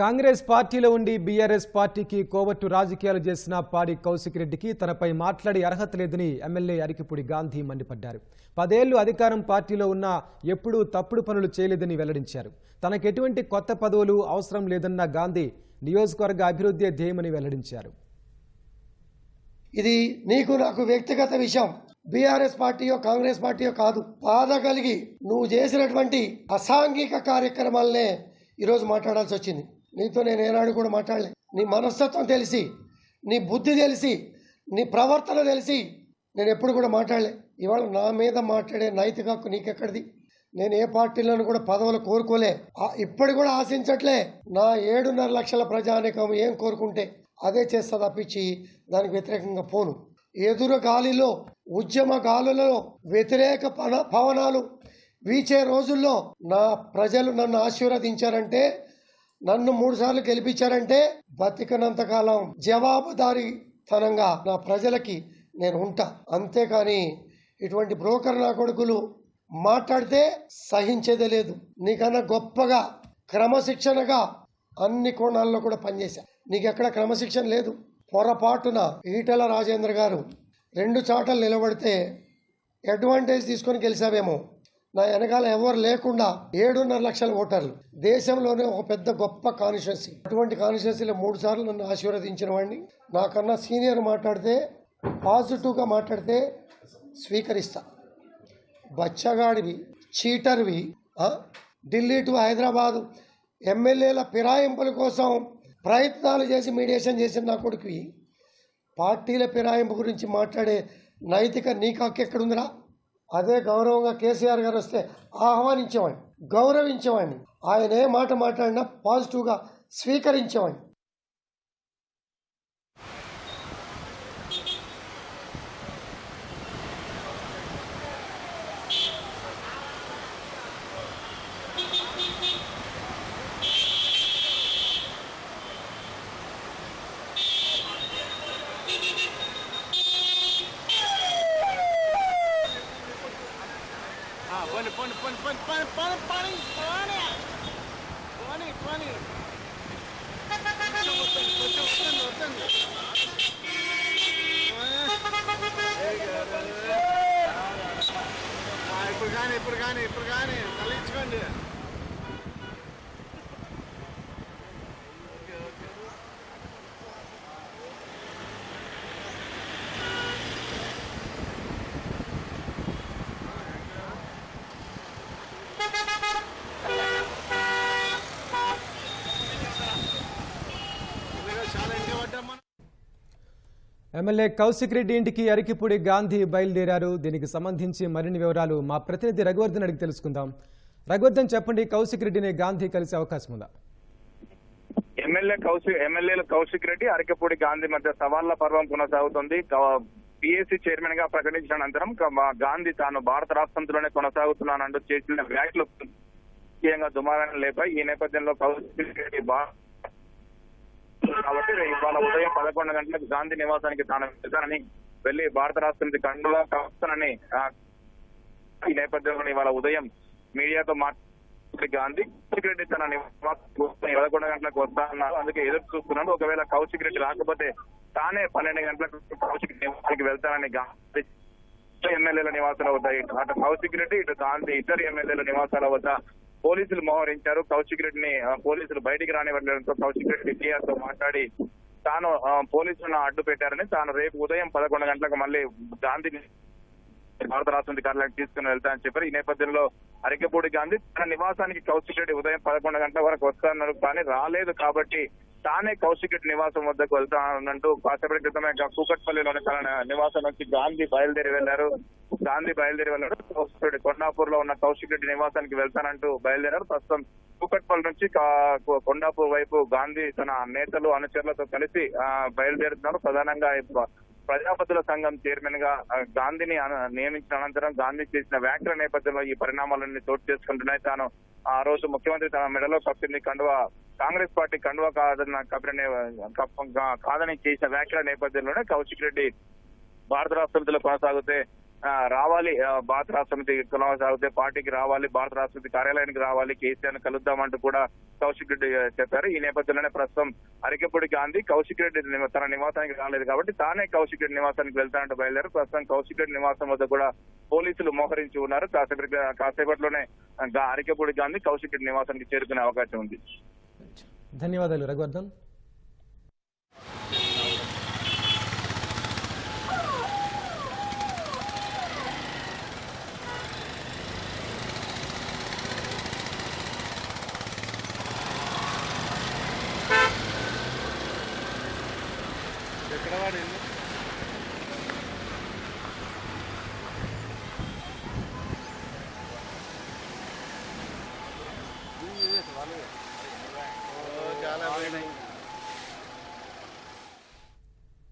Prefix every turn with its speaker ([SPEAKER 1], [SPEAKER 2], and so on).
[SPEAKER 1] కాంగ్రెస్ పార్టీలో ఉండి బీఆర్ఎస్ పార్టీకి కోవట్టు రాజకీయాలు చేసిన పాడి కౌశిక్ రెడ్డికి తనపై మాట్లాడే అర్హత లేదని ఎమ్మెల్యే అరికిపూడి గాంధీ మండిపడ్డారు. పదేళ్ళు అధికారం పార్టీలో ఉన్నా ఎప్పుడూ తప్పుడు పనులు చేయలేదని వెల్లడించారు. తనకెటువంటి కొత్త పదవులు అవసరం లేదన్న గాంధీ నియోజకవర్గ అభివృద్ధి ధ్యేయమని వెల్లడించారు.
[SPEAKER 2] ఇది నీకు నాకు వ్యక్తిగత విషయం. బీఆర్ఎస్ పార్టీయో కాంగ్రెస్ పార్టీయో కాదు. బాధ కలిగి నువ్వు చేసినటువంటి అసాంఘిక కార్యక్రమాలనే ఈరోజు మాట్లాడాల్సి వచ్చింది. నీతో నేను ఏనాడు కూడా మాట్లాడలే. నీ మనస్తత్వం తెలిసి నీ బుద్ధి తెలిసి నీ ప్రవర్తన తెలిసి నేను ఎప్పుడు కూడా మాట్లాడలే. ఇవాళ నా మీద మాట్లాడే నైతిక హక్కు నీకెక్కడిది? నేను ఏ పార్టీలను కూడా పదవులు కోరుకోలే. ఇప్పుడు ఇప్పటి కూడా ఆశించట్లే. నా ఏడున్నర లక్షల ప్రజానికం ఏం కోరుకుంటే అదే చేస్తా తప్పించి దానికి వ్యతిరేకంగా పోను. ఎదురు గాలిలో ఉద్యమ గాలులలో వ్యతిరేక పన పవనాలు వీచే రోజుల్లో నా ప్రజలు నన్ను ఆశీర్వదించారంటే నన్ను మూడు సార్లు గెలిపించారంటే బతికినంత కాలం జవాబుదారీతనంగా నా ప్రజలకి నేను ఉంటా. అంతేకాని ఇటువంటి బ్రోకర్ నా కొడుకులు మాట్లాడితే సహించేదే లేదు. నీకన్నా గొప్పగా క్రమశిక్షణగా అన్ని కోణాల్లో కూడా పనిచేశా. నీకెక్కడ క్రమశిక్షణ లేదు. పొరపాటున ఈటల రాజేంద్ర గారు రెండు చాటలు నిలబడితే అడ్వాంటేజ్ తీసుకొని గెలిచావేమో. నా వెనకాల ఎవరు లేకుండా ఏడున్నర లక్షల ఓటర్లు. దేశంలోనే ఒక పెద్ద గొప్ప కాన్స్టిట్యున్సీ అటువంటి కాన్స్టిట్యున్సీలో మూడు సార్లు నన్ను ఆశీర్వదించిన వాడిని. నాకన్నా సీనియర్ మాట్లాడితే పాజిటివ్గా మాట్లాడితే స్వీకరిస్తా. బచ్చగాడివి చీటర్వి ఢిల్లీ టు హైదరాబాద్ ఎమ్మెల్యేల ఫిరాయింపుల కోసం ప్రయత్నాలు చేసి మీడియేషన్ చేసిన నా కొడుకువి. పార్టీల ఫిరాయింపు గురించి మాట్లాడే నైతిక నీకు హక్కు ఎక్కడుందిరా? అదే గౌరవంగా కేసీఆర్ గారు వస్తే ఆహ్వానించేవాడిని గౌరవించేవాడిని. ఆయన ఏ మాట మాట్లాడినా పాజిటివ్గా స్వీకరించేవాడిని.
[SPEAKER 3] funny, funny, funny, funny, funny, funny, funny, funny, funny.
[SPEAKER 1] MLA Kaushik Reddy ఇంటికి అరికిపూడి గాంధీ బయలుదేరారు. దీనికి సంబంధించి మరిన్ని వివరాలు మా ప్రతినిధి రఘువర్ధన్ అడిగి తెలుసుకుందాం. రఘువర్ధన్ చెప్పండి కౌశిక్ రెడ్డిని గాంధీ కలిసే అవకాశం ఉందా?
[SPEAKER 4] ఎమ్మెల్యే కౌశిక్ ఎమ్మెల్యేలు కౌశిక్ రెడ్డి అరకపూడి గాంధీ మధ్య సవాళ్ళ పర్వం కొనసాగుతుంది. పిఎస్సి చైర్మన్గా ప్రకటించిన అనంతరం గాంధీ తాను భారత రాష్ట్రంలోనే కొనసాగుతున్నానంటూ చేసిన వ్యాఖ్యలు ముఖ్యంగా దుమారాన్ని లేపాయి. ఈ నేపథ్యంలో కౌశిక్ రెడ్డి భా- కాబట్టి ఇవాళ ఉదయం పదకొండు గంటలకు గాంధీ నివాసానికి దానం చేశారని వెళ్ళి భారత రాష్ట్రానికి కండుగా కాస్తానని ఈ నేపథ్యంలో ఇవాళ ఉదయం మీడియాతో మాట్లాడి గాంధీ కౌశిక్ రెడ్డి తన నివాసానికి పదకొండు గంటలకు వస్తా అన్నారు అందుకే ఎదురు చూస్తున్నాడు. ఒకవేళ కౌశిక్ రెడ్డి రాకపోతే తానే పన్నెండు గంటలకు కౌశిక్ నివాసానికి వెళ్తానని గాంధీ ఎమ్మెల్యేల నివాసాల వద్ద ఇటు అటు కౌశిక్ రెడ్డి ఇటు గాంధీ ఇద్దరు ఎమ్మెల్యేల నివాసాల వద్ద పోలీసులు మోహరించారు. కౌశిక్ రెడ్డిని పోలీసులు బయటికి రానివ్వడంతో కౌశిక్ రెడ్డి మీడియాతో తో మాట్లాడి తాను పోలీసులను అడ్డు పెట్టారని తాను రేపు ఉదయం పదకొండు గంటలకు మళ్ళీ గాంధీని భారత రాష్ట్ర కార్యాలయం తీసుకుని వెళ్తానని చెప్పారు. ఈ నేపథ్యంలో అరికపూడి గాంధీ తన నివాసానికి కౌశిక్ రెడ్డి ఉదయం పదకొండు గంటల వరకు వస్తానన్నారు కానీ రాలేదు కాబట్టి తానే కౌశిక్ రెడ్డి నివాసం వద్దకు వెళ్తానంటూ కాసేపటి క్రితమే కూకట్పల్లిలోని తన నివాసం నుంచి గాంధీ బయలుదేరి వెళ్ళారు గాంధీ బయలుదేరి వెళ్ళాడు కౌశిక్ రెడ్డి కొండాపూర్లో ఉన్న కౌశిక్ రెడ్డి నివాసానికి వెళ్తానంటూ బయలుదేరారు. ప్రస్తుతం కూకట్పల్లి నుంచి కొండాపూర్ వైపు గాంధీ తన నేతలు అనుచరులతో కలిసి బయలుదేరుతున్నారు. ప్రధానంగా ప్రజాపతుల సంఘం చైర్మన్గా గాంధీని నియమించిన అనంతరం గాంధీ చేసిన వ్యాఖ్యల నేపథ్యంలో ఈ పరిణామాలన్నీ చోటు చేసుకుంటున్నాయి. తాను ఆ రోజు ముఖ్యమంత్రి తన మెడలో కప్పింది కండువా కాంగ్రెస్ పార్టీ కండువా కాదన్న కప్పిన కాదని చేసిన వ్యాఖ్యల నేపథ్యంలోనే కౌశిక్ రెడ్డి భారత రాష్ట్రంలో కొనసాగితే రావాలి. భారత రాష్ట్ర సమితి కొనసాగితే పార్టీకి రావాలి. భారత రాష్ట్ర సమితి కార్యాలయానికి రావాలి. కేసీఆర్ కలుద్దామంటూ కూడా కౌశిక్ రెడ్డి చెప్పారు. ఈ నేపథ్యంలోనే ప్రస్తుతం అరికెప్పుడు గాంధీ కౌశిక్ రెడ్డి తన నివాసానికి రాలేదు కాబట్టి తానే కౌశిక్ రెడ్డి నివాసానికి వెళ్తానంటూ బయలుదేరు ప్రస్తుతం కౌశిక్ రెడ్డి నివాసం వద్ద కూడా పోలీసులు మోహరించి ఉన్నారు. కాసేపటి కాసేపట్లోనే అరికెపూడి గాంధీ కౌశిక్ రెడ్డి నివాసానికి చేరుకునే అవకాశం ఉంది.
[SPEAKER 1] ధన్యవాదాలు రఘువర్ధన్.